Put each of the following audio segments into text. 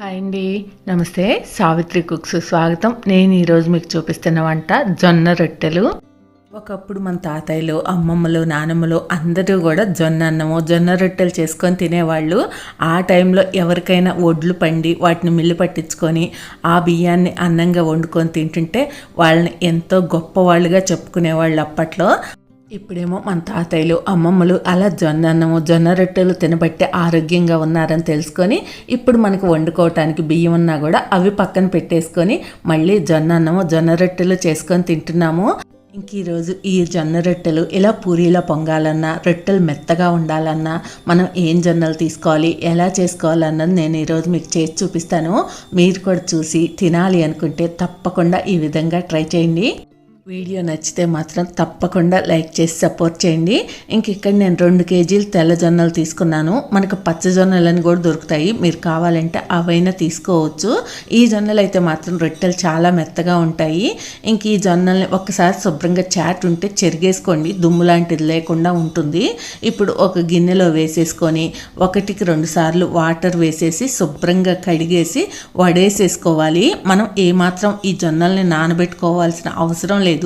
Hi అండి. నమస్తే. Savitri cooks స్వాగతం. నేను ఈరోజు మీకు చూపిస్తున్న వంట జొన్న రొట్టెలు. ఒకప్పుడు మన తాతయ్యలు అమ్మమ్మలు నానమ్మలు అందరూ కూడా జొన్న అన్నము జొన్న రొట్టెలు చేసుకొని తినేవాళ్ళు. ఆ టైంలో ఎవరికైనా ఒడ్లు పండి వాటిని మిల్లు పట్టించుకొని ఆ బియ్యాన్ని అన్నంగా వండుకొని తింటుంటే వాళ్ళని ఎంతో గొప్పవాళ్ళుగా చెప్పుకునేవాళ్ళు అప్పట్లో. ఇప్పుడేమో మన తాతయ్యలు అమ్మమ్మలు అలా జొన్న అన్నము జొన్న రొట్టెలు తినబట్టి ఆరోగ్యంగా ఉన్నారని తెలుసుకొని ఇప్పుడు మనకు వండుకోవటానికి బియ్యం ఉన్నా కూడా అవి పక్కన పెట్టేసుకొని మళ్ళీ జొన్న అన్నము జొన్న రొట్టెలు చేసుకొని తింటున్నాము. ఇంక ఈరోజు ఈ జొన్న రొట్టెలు ఇలా పూరీలో పొంగాలన్నా రొట్టెలు మెత్తగా ఉండాలన్నా మనం ఏం జొన్నలు తీసుకోవాలి ఎలా చేసుకోవాలన్నది నేను ఈరోజు మీకు చేసి చూపిస్తాను. మీరు కూడా చూసి తినాలి అనుకుంటే తప్పకుండా ఈ విధంగా ట్రై చేయండి. వీడియో నచ్చితే మాత్రం తప్పకుండా లైక్ చేసి సపోర్ట్ చేయండి. ఇంక ఇక్కడ నేను రెండు కేజీలు తెల్ల జొన్నలు తీసుకున్నాను. మనకు పచ్చ జొన్నలని కూడా దొరుకుతాయి. మీరు కావాలంటే అవైనా తీసుకోవచ్చు. ఈ జొన్నలు అయితే మాత్రం రొట్టెలు చాలా మెత్తగా ఉంటాయి. ఇంక ఈ జొన్నల్ని ఒక్కసారి శుభ్రంగా చాట్ ఉంటే చెరిగేసుకోండి. దుమ్ము లాంటిది లేకుండా ఉంటుంది. ఇప్పుడు ఒక గిన్నెలో వేసేసుకొని ఒకటికి రెండు సార్లు వాటర్ వేసేసి శుభ్రంగా కడిగేసి వడేసేసుకోవాలి. మనం ఏమాత్రం ఈ జొన్నల్ని నానబెట్టుకోవాల్సిన అవసరం లేదు.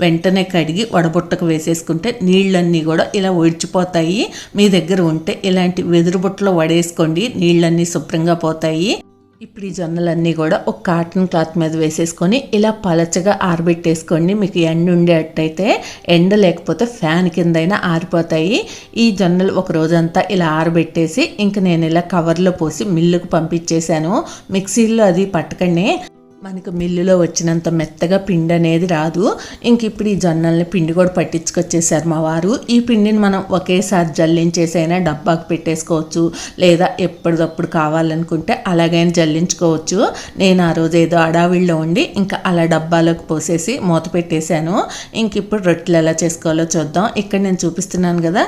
వెంటనే కడిగి వడబుట్టకు వేసేసుకుంటే నీళ్ళన్నీ కూడా ఇలా ఒడిచిపోతాయి. మీ దగ్గర ఉంటే ఇలాంటి వెదురు బుట్టలో వడేసుకోండి. నీళ్ళన్నీ శుభ్రంగా పోతాయి. ఇప్పుడు ఈ జొన్నలన్నీ కూడా ఒక కాటన్ క్లాత్ మీద వేసేసుకొని ఇలా పలచగా ఆరబెట్టేసుకోండి. మీకు ఎండ ఉండేటట్టయితే ఎండ లేకపోతే ఫ్యాన్ కిందైనా ఆరిపోతాయి. ఈ జొన్నలు ఒక రోజంతా ఇలా ఆరబెట్టేసి ఇంక నేను ఇలా కవర్లో పోసి మిల్లుకు పంపించేశాను. మిక్సీలో అది పట్టకండి. మనకు మిల్లులో వచ్చినంత మెత్తగా పిండి అనేది రాదు. ఇంక ఇప్పుడు ఈ జొన్నల్ని పిండి కూడా పట్టించుకొచ్చేసారు మా వారు. ఈ పిండిని మనం ఒకేసారి జల్లించేసైనా డబ్బాకు పెట్టేసుకోవచ్చు లేదా ఎప్పటికప్పుడు కావాలనుకుంటే అలాగైనా జల్లించుకోవచ్చు. నేను ఆ రోజు ఏదో అడావిడిలో ఉండి ఇంకా అలా డబ్బాలోకి పోసేసి మూత పెట్టేశాను. ఇంక ఇప్పుడు రొట్టెలు ఎలా చేసుకోవాలో చూద్దాం. ఇక్కడ నేను చూపిస్తున్నాను కదా.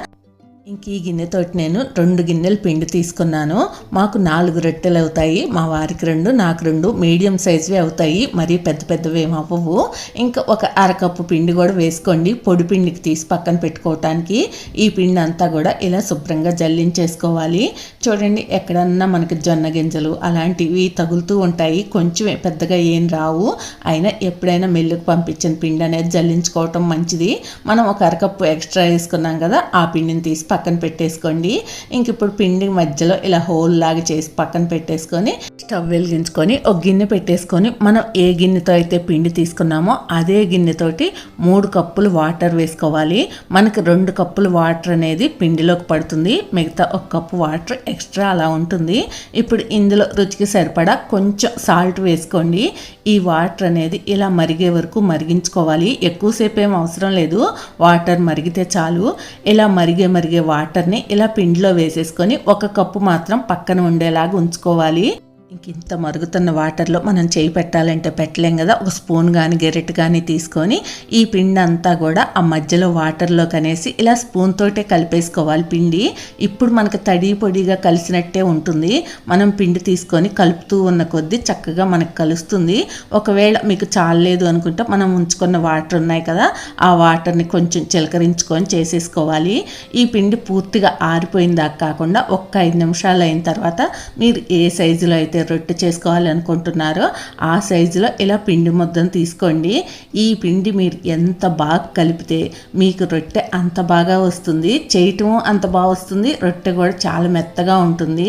ఇంక ఈ గిన్నెతోటి నేను రెండు గిన్నెలు పిండి తీసుకున్నాను. మాకు నాలుగు రొట్టెలు అవుతాయి. మా వారికి రెండు నాకు రెండు మీడియం సైజువి అవుతాయి. మరీ పెద్ద పెద్దవి ఏమి అవ్వవు. ఇంకా ఒక అరకప్పు పిండి కూడా వేసుకోండి. పొడి పిండికి తీసి పక్కన పెట్టుకోవటానికి ఈ పిండి అంతా కూడా ఇలా శుభ్రంగా జల్లించేసుకోవాలి. చూడండి ఎక్కడన్నా మనకి జొన్న గింజలు అలాంటివి తగులుతూ ఉంటాయి. కొంచెం పెద్దగా ఏం రావు. అయినా ఎప్పుడైనా మిల్లుకు పంపించిన పిండి అనేది జల్లించుకోవటం మంచిది. మనం ఒక అరకప్పు ఎక్స్ట్రా వేసుకున్నాం కదా ఆ పిండిని తీసి పక్కన పెట్టేసుకోండి. ఇంక ఇప్పుడు పిండి మధ్యలో ఇలా హోల్ లాగా చేసి పక్కన పెట్టేసుకొని స్టవ్ వెలిగించుకొని ఒక గిన్నె పెట్టేసుకొని మనం ఏ గిన్నెతో అయితే పిండి తీసుకున్నామో అదే గిన్నెతోటి మూడు కప్పులు వాటర్ వేసుకోవాలి. మనకి రెండు కప్పులు వాటర్ అనేది పిండిలోకి పడుతుంది. మిగతా ఒక కప్పు వాటర్ ఎక్స్ట్రా అలా ఉంటుంది. ఇప్పుడు ఇందులో రుచికి సరిపడా కొంచెం సాల్ట్ వేసుకోండి. ఈ వాటర్ అనేది ఇలా మరిగే వరకు మరిగించుకోవాలి. ఎక్కువసేపు ఏం అవసరం లేదు. వాటర్ మరిగితే చాలు. ఇలా మరిగే మరిగే వాటర్ని ఇలా పిండిలో వేసేసుకొని ఒక కప్పు మాత్రం పక్కన ఉండేలాగా ఉంచుకోవాలి. ఇంత మరుగుతున్న వాటర్లో మనం చేయి పెట్టాలంటే పెట్టలేం కదా. ఒక స్పూన్ కానీ గెరెట్ కానీ తీసుకొని ఈ పిండి అంతా కూడా ఆ మధ్యలో వాటర్లో కనేసి ఇలా స్పూన్ తోటే కలిపేసుకోవాలి. పిండి ఇప్పుడు మనకు తడి పొడిగా కలిసినట్టే ఉంటుంది. మనం పిండి తీసుకొని కలుపుతూ ఉన్న కొద్దీ చక్కగా మనకు కలుస్తుంది. ఒకవేళ మీకు చాలలేదు అనుకుంటే మనం ఉంచుకున్న వాటర్ ఉన్నాయి కదా ఆ వాటర్ని కొంచెం చిలకరించుకొని చేసేసుకోవాలి. ఈ పిండి పూర్తిగా ఆరిపోయిందాక కాకుండా ఒక్క ఐదు నిమిషాలు అయిన తర్వాత మీరు ఏ సైజులో అయితే రొట్టె చేసుకోవాలనుకుంటున్నారో ఆ సైజులో ఇలా పిండి ముద్దను తీసుకోండి. ఈ పిండి మీరు ఎంత బాగా కలిపితే మీకు రొట్టె అంత బాగా వస్తుంది చేయటం అంత బాగా వస్తుంది రొట్టె కూడా చాలా మెత్తగా ఉంటుంది.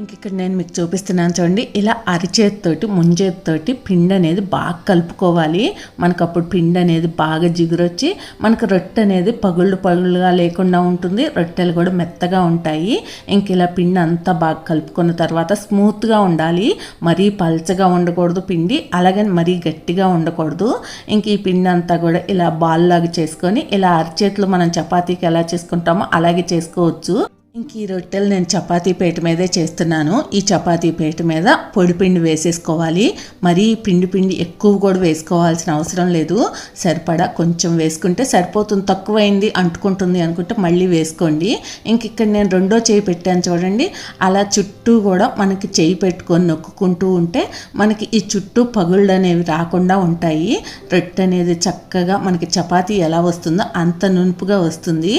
ఇంక ఇక్కడ నేను మీకు చూపిస్తున్నాను చూడండి. ఇలా అరిచేతితోటి ముంజేతితోటి పిండి అనేది బాగా కలుపుకోవాలి. మనకు అప్పుడు పిండి అనేది బాగా జిగురొచ్చి మనకు రొట్టె అనేది పగుళ్ళు పగుళ్ళుగా లేకుండా ఉంటుంది. రొట్టెలు కూడా మెత్తగా ఉంటాయి. ఇంక ఇలా పిండి అంతా బాగా కలుపుకున్న తర్వాత స్మూత్గా ఉండాలి. మరీ పల్చగా ఉండకూడదు పిండి అలాగే మరీ గట్టిగా ఉండకూడదు. ఇంక ఈ పిండి అంతా కూడా ఇలా బాల్ లాగా చేసుకొని ఇలా అరిచేతులు మనం చపాతీకి ఎలా చేసుకుంటామో అలాగే చేసుకోవచ్చు. ఇంక ఈ రొట్టెలు నేను చపాతీ పేట మీదే చేస్తున్నాను. ఈ చపాతీ పేట మీద పొడి పిండి వేసేసుకోవాలి. మరీ పిండి పిండి ఎక్కువ కూడా వేసుకోవాల్సిన అవసరం లేదు. సరిపడా కొంచెం వేసుకుంటే సరిపోతుంది. తక్కువైంది అంటుకుంటుంది అనుకుంటే మళ్ళీ వేసుకోండి. ఇంక ఇక్కడ నేను రెండో చేయి పెట్టాను చూడండి. అలా చుట్టూ కూడా మనకి చేయి పెట్టుకొని నొక్కుంటూ ఉంటే మనకి ఈ చుట్టూ పగుళ్ళు అనేవి రాకుండా ఉంటాయి. రొట్టె అనేది చక్కగా మనకి చపాతీ ఎలా వస్తుందో అంత నునుపుగా వస్తుంది.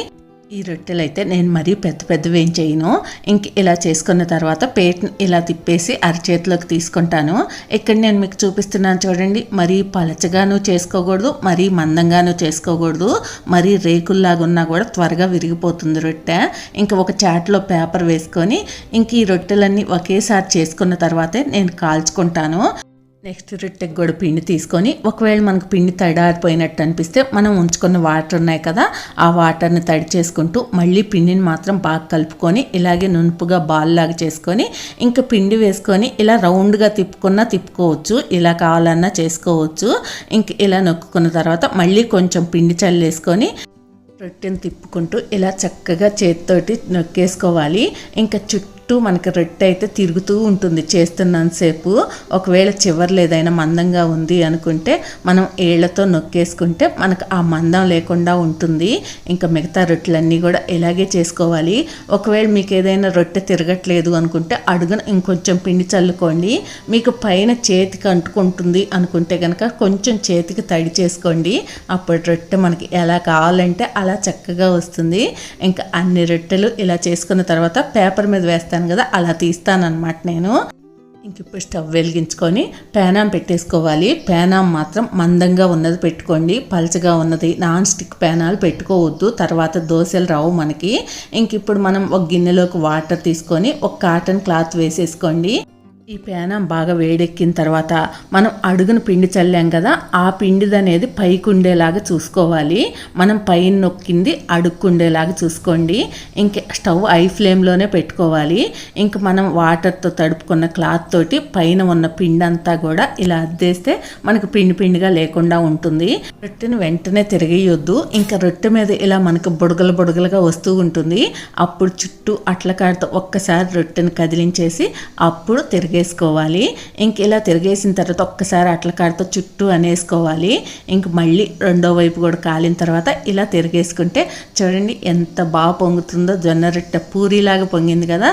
ఈ రొట్టెలు అయితే నేను మరీ పెద్ద పెద్దవి ఏం చేయను. ఇంక ఇలా చేసుకున్న తర్వాత పేట ఇలా తిప్పేసి అరచేతిలోకి తీసుకుంటాను. ఇక్కడ నేను మీకు చూపిస్తున్నాను చూడండి. మరీ పలచగాను చేసుకోకూడదు మరీ మందంగాను చేసుకోకూడదు. మరీ రేకుల్లాగున్నా కూడా త్వరగా విరిగిపోతుంది రొట్టె. ఇంకా ఒక చాట్లో పేపర్ వేసుకొని ఇంక ఈ రొట్టెలన్నీ ఒకేసారి చేసుకున్న తర్వాతే నేను కాల్చుకుంటాను. నెక్స్ట్ రొట్టెకి కూడా పిండి తీసుకొని ఒకవేళ మనకు పిండి తడారిపోయినట్టు అనిపిస్తే మనం ఉంచుకున్న వాటర్ ఉన్నాయి కదా ఆ వాటర్ని తడి చేసుకుంటూ మళ్ళీ పిండిని మాత్రం బాగా కలుపుకొని ఇలాగే నునుపుగా బాల్ లాగా చేసుకొని ఇంకా పిండి వేసుకొని ఇలా రౌండ్గా తిప్పుకున్నా తిప్పుకోవచ్చు ఇలా కావాలన్నా చేసుకోవచ్చు ఇంక ఇలా నొక్కుకున్న తర్వాత మళ్ళీ కొంచెం పిండి చల్లేసుకొని రొట్టెని తిప్పుకుంటూ ఇలా చక్కగా చేతితోటి నొక్కేసుకోవాలి. ఇంకా చుట్టూ చుట్టూ మనకి రొట్టె అయితే తిరుగుతూ ఉంటుంది చేస్తున్నంతసేపు ఒకవేళ చివర్లు ఏదైనా మందంగా ఉంది అనుకుంటే మనం ఏళ్ళతో నొక్కేసుకుంటే మనకు ఆ మందం లేకుండా ఉంటుంది. ఇంకా మిగతా రొట్టెలన్నీ కూడా ఇలాగే చేసుకోవాలి. ఒకవేళ మీకు ఏదైనా రొట్టె తిరగట్లేదు అనుకుంటే అడుగున ఇంకొంచెం పిండి చల్లుకోండి. మీకు పైన చేతికి అంటుకుంటుంది అనుకుంటే కనుక కొంచెం చేతికి తడి చేసుకోండి. అప్పుడు రొట్టె మనకి ఎలా కావాలంటే అలా చక్కగా వస్తుంది. ఇంకా అన్ని రొట్టెలు ఇలా చేసుకున్న తర్వాత పేపర్ మీద వేస్తాను. కదా అలా తీస్తానన్నమాట నేను. ఇంక ఇప్పుడు స్టవ్ వెలిగించుకొని పేనాం పెట్టేసుకోవాలి. పేనాం మాత్రం మందంగా ఉన్నది పెట్టుకోండి. పలచగా ఉన్నది నాన్ స్టిక్ పేనాలు పెట్టుకోవద్దు. తర్వాత దోశలు రావు మనకి. ఇంక ఇప్పుడు మనం ఒక గిన్నెలోకి వాటర్ తీసుకొని ఒక కాటన్ క్లాత్ వేసేసుకోండి. ఈ పేనం బాగా వేడెక్కిన తర్వాత మనం అడుగున పిండి చల్లాం కదా ఆ పిండిది అనేది పైకి ఉండేలాగా చూసుకోవాలి. మనం పైన నొక్కింది అడుక్కుండేలాగా చూసుకోండి. ఇంక స్టవ్ ఐ ఫ్లేమ్లోనే పెట్టుకోవాలి. ఇంక మనం వాటర్తో తడుపుకున్న క్లాత్ తోటి పైన ఉన్న పిండి అంతా కూడా ఇలా అద్దేస్తే మనకు పిండి పిండిగా లేకుండా ఉంటుంది. రొట్టెను వెంటనే తిరగేయొద్దు. ఇంకా రొట్టె మీద ఇలా మనకు బుడగలు బుడగలుగా వస్తూ ఉంటుంది. అప్పుడు చుట్టూ అట్ల కాడతో ఒక్కసారి రొట్టెను కదిలించేసి అప్పుడు తిరిగి తిరిగేసుకోవాలి. ఇంక ఇలా తిరిగేసిన తర్వాత ఒక్కసారి అట్ల కాడతో చుట్టూ అనేసుకోవాలి. ఇంక మళ్ళీ రెండో వైపు కూడా కాలిన తర్వాత ఇలా తిరిగేసుకుంటే చూడండి ఎంత బాగా పొంగుతుందో. జొన్న రొట్టె పూరిలాగా పొంగింది కదా.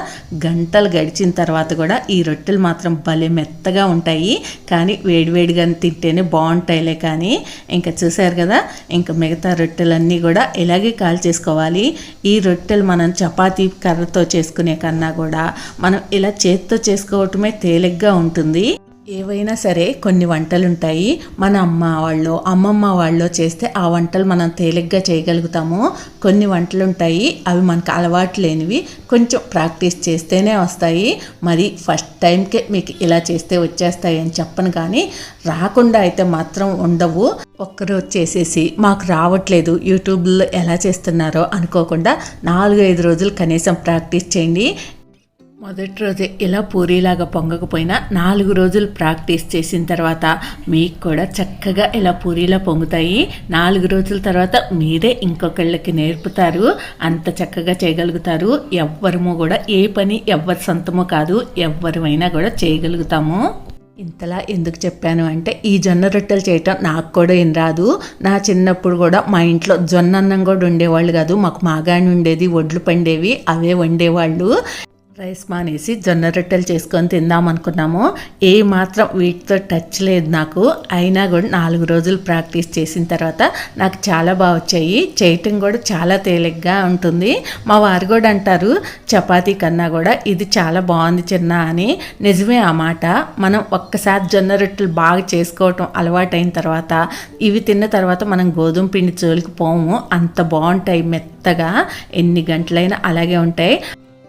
గంటలు గడిచిన తర్వాత కూడా ఈ రొట్టెలు మాత్రం భలే మెత్తగా ఉంటాయి. కానీ వేడివేడిగా తింటేనే బాగుంటాయిలే కానీ. ఇంకా చూసారు కదా ఇంకా మిగతా రొట్టెలన్నీ కూడా ఇలాగే కాల్ చేసుకోవాలి. ఈ రొట్టెలు మనం చపాతీ కర్రతో చేసుకునే కన్నా కూడా మనం ఇలా చేత్తో చేసుకోవటమే తేలిగ్గా ఉంటుంది. ఏవైనా సరే కొన్ని వంటలు ఉంటాయి మన అమ్మ వాళ్ళు అమ్మమ్మ వాళ్ళు చేస్తే ఆ వంటలు మనం తేలిగ్గా చేయగలుగుతాము. కొన్ని వంటలు ఉంటాయి అవి మనకు అలవాటు లేనివి కొంచెం ప్రాక్టీస్ చేస్తేనే వస్తాయి. మరి ఫస్ట్ టైంకే మీకు ఇలా చేస్తే వచ్చేస్తాయి అని చెప్పను కానీ రాకుండా అయితే మాత్రం ఉండవు. ఒక్కరోజు చేసేసి మాకు రావట్లేదు యూట్యూబ్లో ఎలా చేస్తున్నారో అనుకోకుండా నాలుగు ఐదు రోజులు కనీసం ప్రాక్టీస్ చేయండి. మొదటి రోజే ఇలా పూరీలాగా పొంగకపోయినా నాలుగు రోజులు ప్రాక్టీస్ చేసిన తర్వాత మీకు కూడా చక్కగా ఇలా పూరీలా పొంగుతాయి. నాలుగు రోజుల తర్వాత మీరే ఇంకొకళ్ళకి నేర్పుతారు. అంత చక్కగా చేయగలుగుతారు. ఎవ్వరము కూడా ఏ పని ఎవ్వరి సొంతమో కాదు. ఎవ్వరమైనా కూడా చేయగలుగుతాము. ఇంతలా ఎందుకు చెప్పాను అంటే ఈ జొన్న రొట్టెలు చేయటం నాకు కూడా ఏం రాదు. నా చిన్నప్పుడు కూడా మా ఇంట్లో జొన్న అన్నం కూడా ఉండేవాళ్ళు కాదు. మాకు మాగాణి ఉండేది ఒడ్లు పండేవి అవే వండేవాళ్ళు. రైస్ మానేసి జొన్న రొట్టెలు చేసుకొని తిందాం అనుకున్నాము. ఏ మాత్రం వీటితో టచ్ లేదు నాకు. అయినా కూడా నాలుగు రోజులు ప్రాక్టీస్ చేసిన తర్వాత నాకు చాలా బాగా వచ్చాయి. చేయటం కూడా చాలా తేలిగ్గా ఉంటుంది. మా వారు కూడా అంటారు చపాతీ కన్నా కూడా ఇది చాలా బాగుంది చిన్న అని. నిజమే ఆ మాట. మనం ఒక్కసారి జొన్న రొట్టెలు బాగా చేసుకోవటం అలవాటైన తర్వాత ఇవి తిన్న తర్వాత మనం గోధుమ పిండి జోలికి పోము. అంత బాగుంటాయి మెత్తగా. ఎన్ని గంటలైనా అలాగే ఉంటాయి.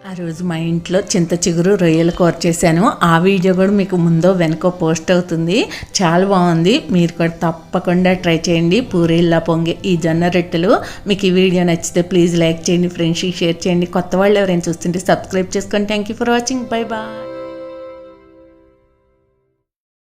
ఆ రోజు మా ఇంట్లో చింత చిగురు రొయ్యలు కూర చేశాను. ఆ వీడియో కూడా మీకు ముందో వెనకో పోస్ట్ అవుతుంది. చాలా బాగుంది. మీరు కూడా తప్పకుండా ట్రై చేయండి. పూరీల్లా పొంగే ఈ జొన్న రొట్టెలు. మీకు ఈ వీడియో నచ్చితే ప్లీజ్ లైక్ చేయండి ఫ్రెండ్స్కి షేర్ చేయండి. కొత్త వాళ్ళు ఎవరైనా చూస్తుంటే సబ్స్క్రైబ్ చేసుకోండి thank you for watching. Bye bye.